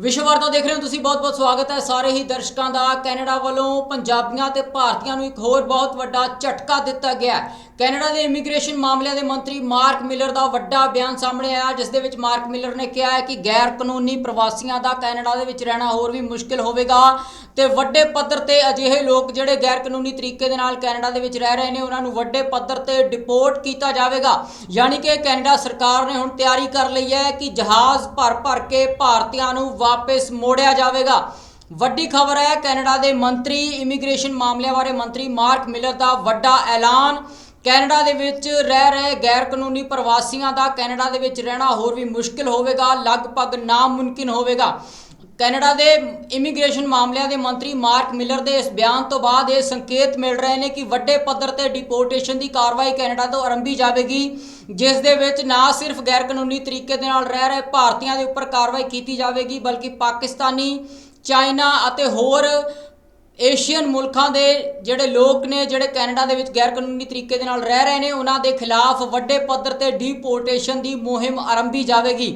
ਵਿਸ਼ਵ ਵਾਰਤਾ ਦੇਖ ਰਹੇ ਹੋ ਤੁਸੀਂ ਬਹੁਤ-ਬਹੁਤ ਸਵਾਗਤ ਹੈ ਸਾਰੇ ਹੀ ਦਰਸ਼ਕਾਂ ਦਾ। ਕੈਨੇਡਾ ਵੱਲੋਂ ਪੰਜਾਬੀਆਂ ਤੇ ਭਾਰਤੀਆਂ ਨੂੰ ਇੱਕ ਹੋਰ ਬਹੁਤ ਵੱਡਾ ਝਟਕਾ ਦਿੱਤਾ ਗਿਆ ਕੈਨੇਡਾ ਦੇ ਇਮੀਗ੍ਰੇਸ਼ਨ ਮਾਮਲਿਆਂ ਦੇ ਮੰਤਰੀ ਮਾਰਕ ਮਿਲਰ ਦਾ ਵੱਡਾ ਬਿਆਨ ਸਾਹਮਣੇ ਆਇਆ, ਜਿਸ ਦੇ ਵਿੱਚ ਮਾਰਕ ਮਿਲਰ ਨੇ ਕਿਹਾ ਹੈ ਕਿ ਗੈਰ ਕਾਨੂੰਨੀ ਪ੍ਰਵਾਸੀਆਂ ਦਾ ਕੈਨੇਡਾ ਦੇ ਵਿੱਚ ਰਹਿਣਾ ਹੋਰ ਵੀ ਮੁਸ਼ਕਿਲ ਹੋਵੇਗਾ। ਤੇ ਵੱਡੇ ਪੱਧਰ ਤੇ ਅਜਿਹੇ ਲੋਕ ਜਿਹੜੇ ਗੈਰ ਕਾਨੂੰਨੀ ਤਰੀਕੇ ਦੇ ਨਾਲ ਕੈਨੇਡਾ ਦੇ ਵਿੱਚ ਰਹਿ ਰਹੇ ਨੇ, ਉਹਨਾਂ ਨੂੰ ਵੱਡੇ ਪੱਧਰ ਤੇ ਡਿਪੋਰਟ ਕੀਤਾ ਜਾਵੇਗਾ। ਯਾਨੀ ਕਿ ਕੈਨੇਡਾ ਸਰਕਾਰ ਨੇ ਹੁਣ ਤਿਆਰੀ ਕਰ ਲਈ ਹੈ ਕਿ ਜਹਾਜ਼ ਭਰ ਭਰ ਕੇ ਭਾਰਤੀਆਂ ਨੂੰ ਵਾਪਸ ਮੋੜਿਆ ਜਾਵੇਗਾ। ਵੱਡੀ ਖਬਰ ਹੈ, ਕੈਨੇਡਾ ਦੇ ਮੰਤਰੀ, ਇਮੀਗ੍ਰੇਸ਼ਨ ਮਾਮਲਿਆਂ ਬਾਰੇ ਮੰਤਰੀ ਮਾਰਕ ਮਿਲਰ ਦਾ ਵੱਡਾ ਐਲਾਨ। ਕੈਨੇਡਾ ਦੇ ਵਿੱਚ ਰਹਿ ਰਹੇ ਗੈਰ ਕਾਨੂੰਨੀ ਪ੍ਰਵਾਸੀਆਂ ਦਾ ਕੈਨੇਡਾ ਦੇ ਵਿੱਚ ਰਹਿਣਾ ਹੋਰ ਵੀ ਮੁਸ਼ਕਿਲ ਹੋਵੇਗਾ, ਲਗਭਗ ਨਾਮੁਮਕਿਨ ਹੋਵੇਗਾ। ਕੈਨੇਡਾ ਦੇ ਇਮੀਗ੍ਰੇਸ਼ਨ ਮਾਮਲਿਆਂ ਦੇ ਮੰਤਰੀ ਮਾਰਕ ਮਿਲਰ ਦੇ ਇਸ ਬਿਆਨ ਤੋਂ ਬਾਅਦ ਇਹ ਸੰਕੇਤ ਮਿਲ ਰਹੇ ਨੇ ਕਿ ਵੱਡੇ ਪੱਧਰ ਤੇ ਡਿਪੋਰਟੇਸ਼ਨ ਦੀ ਕਾਰਵਾਈ ਕੈਨੇਡਾ ਤੋਂ ਆਰੰਭੀ ਜਾਵੇਗੀ, ਜਿਸ ਦੇ ਵਿੱਚ ਨਾ ਸਿਰਫ ਗੈਰ ਕਾਨੂੰਨੀ ਤਰੀਕੇ ਦੇ ਨਾਲ ਰਹਿ ਰਹੇ ਭਾਰਤੀਆਂ ਦੇ ਉੱਪਰ ਕਾਰਵਾਈ ਕੀਤੀ ਜਾਵੇਗੀ, ਬਲਕਿ ਪਾਕਿਸਤਾਨੀ, ਚਾਈਨਾ ਅਤੇ ਹੋਰ ਏਸ਼ੀਅਨ ਮੁਲਕਾਂ ਦੇ ਜਿਹੜੇ ਲੋਕ ਨੇ, ਜਿਹੜੇ ਕੈਨੇਡਾ ਦੇ ਵਿੱਚ ਗੈਰ ਕਾਨੂੰਨੀ ਤਰੀਕੇ ਦੇ ਨਾਲ ਰਹਿ ਰਹੇ ਨੇ, ਉਹਨਾਂ ਦੇ ਖਿਲਾਫ ਵੱਡੇ ਪੱਧਰ ਤੇ ਡਿਪੋਰਟੇਸ਼ਨ ਦੀ ਮੁਹਿੰਮ ਆਰੰਭੀ ਜਾਵੇਗੀ।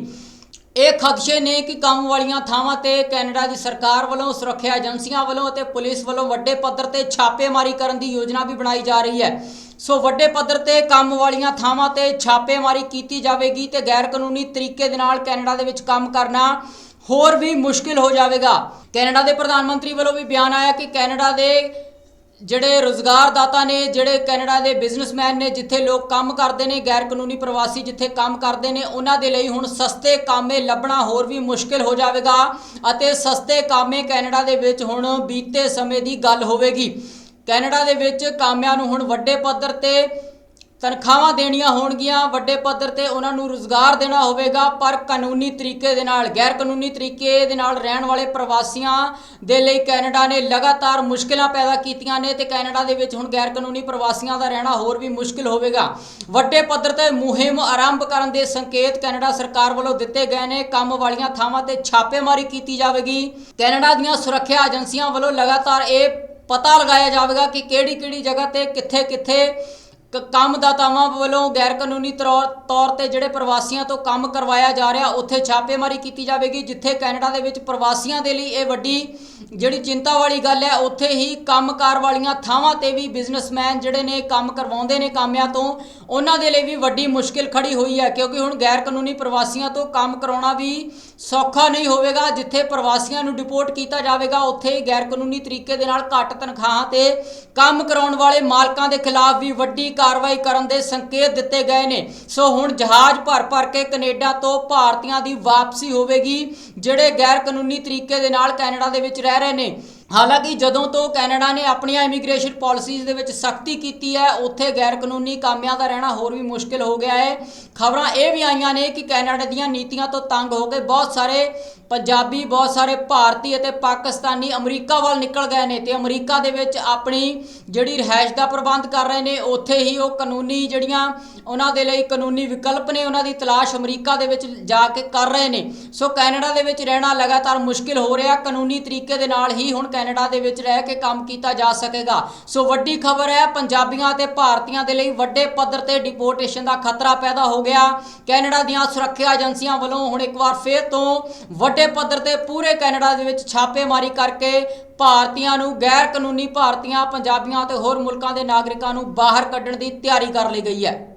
ਇਹ ਖਦਸ਼ੇ ਨੇ ਕਿ ਕੰਮ ਵਾਲੀਆਂ ਥਾਵਾਂ ਤੇ ਕੈਨੇਡਾ ਦੀ ਸਰਕਾਰ ਵੱਲੋਂ, ਸੁਰੱਖਿਆ ਏਜੰਸੀਆਂ ਵੱਲੋਂ ਅਤੇ ਪੁਲਿਸ ਵੱਲੋਂ ਵੱਡੇ ਪੱਧਰ ਤੇ ਛਾਪੇਮਾਰੀ ਕਰਨ ਦੀ ਯੋਜਨਾ ਵੀ ਬਣਾਈ ਜਾ ਰਹੀ ਹੈ। ਸੋ ਵੱਡੇ ਪੱਧਰ ਤੇ ਕੰਮ ਵਾਲੀਆਂ ਥਾਵਾਂ ਤੇ ਛਾਪੇਮਾਰੀ ਕੀਤੀ ਜਾਵੇਗੀ ਤੇ ਗੈਰ ਕਾਨੂੰਨੀ ਤਰੀਕੇ ਦੇ ਨਾਲ ਕੈਨੇਡਾ ਦੇ ਵਿੱਚ ਕੰਮ ਕਰਨਾ ਹੋਰ ਵੀ ਮੁਸ਼ਕਿਲ ਹੋ ਜਾਵੇਗਾ। ਕੈਨੇਡਾ ਦੇ ਪ੍ਰਧਾਨ ਮੰਤਰੀ ਵੱਲੋਂ ਵੀ ਬਿਆਨ ਆਇਆ ਕਿ ਕੈਨੇਡਾ ਦੇ ਜਿਹੜੇ ਰੋਜ਼ਗਾਰਦਾਤਾ ਨੇ, ਜਿਹੜੇ ਕੈਨੇਡਾ ਦੇ ਬਿਜ਼ਨਸਮੈਨ ਨੇ, ਜਿੱਥੇ ਲੋਕ ਕੰਮ ਕਰਦੇ ਨੇ ਗੈਰ ਕਾਨੂੰਨੀ ਪ੍ਰਵਾਸੀ ਜਿੱਥੇ ਕੰਮ ਕਰਦੇ ਨੇ, ਉਹਨਾਂ ਦੇ ਲਈ ਹੁਣ ਸਸਤੇ ਕਾਮੇ ਲੱਭਣਾ ਹੋਰ ਵੀ ਮੁਸ਼ਕਿਲ ਹੋ ਜਾਵੇਗਾ ਅਤੇ ਸਸਤੇ ਕਾਮੇ ਕੈਨੇਡਾ ਦੇ ਵਿੱਚ ਹੁਣ ਬੀਤੇ ਸਮੇਂ ਦੀ ਗੱਲ ਹੋਵੇਗੀ। ਕੈਨੇਡਾ ਦੇ ਵਿੱਚ ਕਾਮਿਆਂ ਨੂੰ ਹੁਣ ਵੱਡੇ ਪੱਧਰ ਤੇ ਤਨਖਾਹਾਂ ਦੇਣੀਆਂ ਹੋਣਗੀਆਂ, ਵੱਡੇ ਪੱਧਰ ਤੇ ਉਹਨਾਂ ਨੂੰ ਰੋਜ਼ਗਾਰ ਦੇਣਾ ਹੋਵੇਗਾ, ਪਰ ਕਾਨੂੰਨੀ ਤਰੀਕੇ ਦੇ ਨਾਲ ਗੈਰ ਕਾਨੂੰਨੀ ਤਰੀਕੇ ਦੇ ਨਾਲ ਰਹਿਣ ਵਾਲੇ ਪ੍ਰਵਾਸੀਆਂ ਦੇ ਲਈ ਕੈਨੇਡਾ ਨੇ ਲਗਾਤਾਰ ਮੁਸ਼ਕਲਾਂ ਪੈਦਾ ਕੀਤੀਆਂ ਨੇ ਤੇ ਕੈਨੇਡਾ ਦੇ ਵਿੱਚ ਹੁਣ ਗੈਰ ਕਾਨੂੰਨੀ ਪ੍ਰਵਾਸੀਆਂ ਦਾ ਰਹਿਣਾ ਹੋਰ ਵੀ ਮੁਸ਼ਕਿਲ ਹੋਵੇਗਾ। ਵੱਡੇ ਪੱਧਰ ਤੇ ਮੁਹਿੰਮ ਆਰੰਭ ਕਰਨ ਦੇ ਸੰਕੇਤ ਕੈਨੇਡਾ ਸਰਕਾਰ ਵੱਲੋਂ ਦਿੱਤੇ ਗਏ ਨੇ। ਕੰਮ ਵਾਲੀਆਂ ਥਾਵਾਂ ਤੇ ਛਾਪੇਮਾਰੀ ਕੀਤੀ ਜਾਵੇਗੀ। ਕੈਨੇਡਾ ਦੀਆਂ ਸੁਰੱਖਿਆ ਏਜੰਸੀਆਂ ਵੱਲੋਂ ਲਗਾਤਾਰ ਇਹ ਪਤਾ ਲਗਾਇਆ ਜਾਵੇਗਾ ਕਿ ਕਿਹੜੀ-ਕਿਹੜੀ ਜਗ੍ਹਾ ਤੇ ਕਿੱਥੇ-ਕਿੱਥੇ ਕੰਮਦਾਤਾਵਾਂ ਵੱਲੋਂ ਗੈਰ ਕਾਨੂੰਨੀ ਤਰੋ- ਤੌਰ ਤੇ ਜਿਹੜੇ ਪ੍ਰਵਾਸੀਆਂ ਤੋਂ ਕੰਮ ਕਰਵਾਇਆ ਜਾ ਰਿਹਾ, ਉੱਥੇ ਛਾਪੇਮਾਰੀ ਕੀਤੀ ਜਾਵੇਗੀ, ਜਿੱਥੇ ਕੈਨੇਡਾ ਦੇ ਵਿੱਚ ਪ੍ਰਵਾਸੀਆਂ ਦੇ ਲਈ ਇਹ ਵੱਡੀ ਜਿਹੜੀ ਚਿੰਤਾ ਵਾਲੀ ਗੱਲ ਹੈ, ਉੱਥੇ ਹੀ ਕੰਮਕਾਰ ਵਾਲੀਆਂ ਥਾਵਾਂ ਤੇ ਵੀ ਬਿਜ਼ਨਸਮੈਨ ਜਿਹੜੇ ਨੇ ਕੰਮ ਕਰਵਾਉਂਦੇ ਨੇ ਕਾਮਿਆਂ ਤੋਂ, ਉਹਨਾਂ ਦੇ ਲਈ ਵੀ ਵੱਡੀ ਮੁਸ਼ਕਿਲ ਖੜੀ ਹੋਈ ਹੈ, ਕਿਉਂਕਿ ਹੁਣ ਗੈਰ ਕਾਨੂੰਨੀ ਪ੍ਰਵਾਸੀਆਂ ਤੋਂ ਕੰਮ ਕਰਾਉਣਾ ਵੀ ਸੌਖਾ ਨਹੀਂ ਹੋਵੇਗਾ ਜਿੱਥੇ ਪ੍ਰਵਾਸੀਆਂ ਨੂੰ ਡਿਪੋਰਟ ਕੀਤਾ ਜਾਵੇਗਾ, ਉੱਥੇ ਗੈਰ ਕਾਨੂੰਨੀ ਤਰੀਕੇ ਦੇ ਨਾਲ ਘੱਟ ਤਨਖਾਹਾਂ ਤੇ ਕੰਮ ਕਰਾਉਣ ਵਾਲੇ ਮਾਲਕਾਂ ਦੇ ਖਿਲਾਫ ਵੀ ਵੱਡੀ ਕਾਰਵਾਈ ਕਰਨ ਦੇ ਸੰਕੇਤ ਦਿੱਤੇ ਗਏ ਨੇ। ਸੋ ਹੁਣ ਜਹਾਜ਼ ਭਰ ਭਰ ਕੇ ਕੈਨੇਡਾ ਤੋਂ ਭਾਰਤੀਆਂ ਦੀ ਵਾਪਸੀ ਹੋਵੇਗੀ, ਜਿਹੜੇ ਗੈਰ ਕਾਨੂੰਨੀ ਤਰੀਕੇ ਦੇ ਨਾਲ ਕੈਨੇਡਾ ਦੇ ਵਿੱਚ ਰਹਿ ਰਹੇ ਨੇ। ਹਾਲਾਂਕਿ ਜਦੋਂ ਤੋਂ ਕੈਨੇਡਾ ਨੇ ਆਪਣੀਆਂ ਇਮੀਗ੍ਰੇਸ਼ਨ ਪਾਲਿਸੀਜ਼ ਦੇ ਵਿੱਚ ਸਖਤੀ ਕੀਤੀ ਹੈ, ਉੱਥੇ ਗੈਰ ਕਾਨੂੰਨੀ ਕਾਮਿਆਂ ਦਾ ਰਹਿਣਾ ਹੋਰ ਵੀ ਮੁਸ਼ਕਿਲ ਹੋ ਗਿਆ ਹੈ। ਖਬਰਾਂ ਇਹ ਵੀ ਆਈਆਂ ਨੇ ਕਿ ਕੈਨੇਡਾ ਦੀਆਂ ਨੀਤੀਆਂ ਤੋਂ ਤੰਗ ਹੋ ਕੇ ਬਹੁਤ ਸਾਰੇ ਪੰਜਾਬੀ, ਬਹੁਤ ਸਾਰੇ ਭਾਰਤੀ ਅਤੇ ਪਾਕਿਸਤਾਨੀ ਅਮਰੀਕਾ ਵੱਲ ਨਿਕਲ ਗਏ ਨੇ ਤੇ ਅਮਰੀਕਾ ਦੇ ਵਿੱਚ ਆਪਣੀ ਜਿਹੜੀ ਰਿਹਾਇਸ਼ ਦਾ ਪ੍ਰਬੰਧ ਕਰ ਰਹੇ ਨੇ, ਉੱਥੇ ਹੀ ਉਹ ਕਾਨੂੰਨੀ ਜਿਹੜੀਆਂ ਉਹਨਾਂ ਦੇ ਲਈ ਕਾਨੂੰਨੀ ਵਿਕਲਪ ਨੇ, ਉਹਨਾਂ ਦੀ ਤਲਾਸ਼ ਅਮਰੀਕਾ ਦੇ ਵਿੱਚ ਜਾ ਕੇ ਕਰ ਰਹੇ ਨੇ। ਸੋ ਕੈਨੇਡਾ ਦੇ ਵਿੱਚ ਰਹਿਣਾ ਲਗਾਤਾਰ ਮੁਸ਼ਕਿਲ ਹੋ ਰਿਹਾ, ਕਾਨੂੰਨੀ ਤਰੀਕੇ ਦੇ ਨਾਲ ਹੀ ਹੁਣ ਕੈਨੇਡਾ ਦੇ ਵਿੱਚ ਰਹਿ ਕੇ ਕੰਮ ਕੀਤਾ ਜਾ ਸਕੇਗਾ। ਸੋ ਵੱਡੀ ਖਬਰ ਹੈ, ਪੰਜਾਬੀਆਂ ਤੇ ਭਾਰਤੀਆਂ ਦੇ ਲਈ ਵੱਡੇ ਪੱਧਰ ਤੇ ਡਿਪੋਰਟੇਸ਼ਨ ਦਾ ਖਤਰਾ ਪੈਦਾ ਹੋ ਗਿਆ। ਕੈਨੇਡਾ ਦੀਆਂ ਸੁਰੱਖਿਆ ਏਜੰਸੀਆਂ ਵੱਲੋਂ ਹੁਣ ਇੱਕ ਵਾਰ ਫੇਰ ਤੋਂ ਵੱਡੇ ਪੱਧਰ ਤੇ ਪੂਰੇ ਕੈਨੇਡਾ ਦੇ ਵਿੱਚ ਛਾਪੇਮਾਰੀ ਕਰਕੇ ਭਾਰਤੀਆਂ ਨੂੰ ਗੈਰ ਕਾਨੂੰਨੀ ਭਾਰਤੀਆਂ, ਪੰਜਾਬੀਆਂ ਤੇ ਹੋਰ ਮੁਲਕਾਂ ਦੇ ਨਾਗਰਿਕਾਂ ਨੂੰ ਬਾਹਰ ਕੱਢਣ ਦੀ ਤਿਆਰੀ ਕਰ ਲਈ ਗਈ ਹੈ।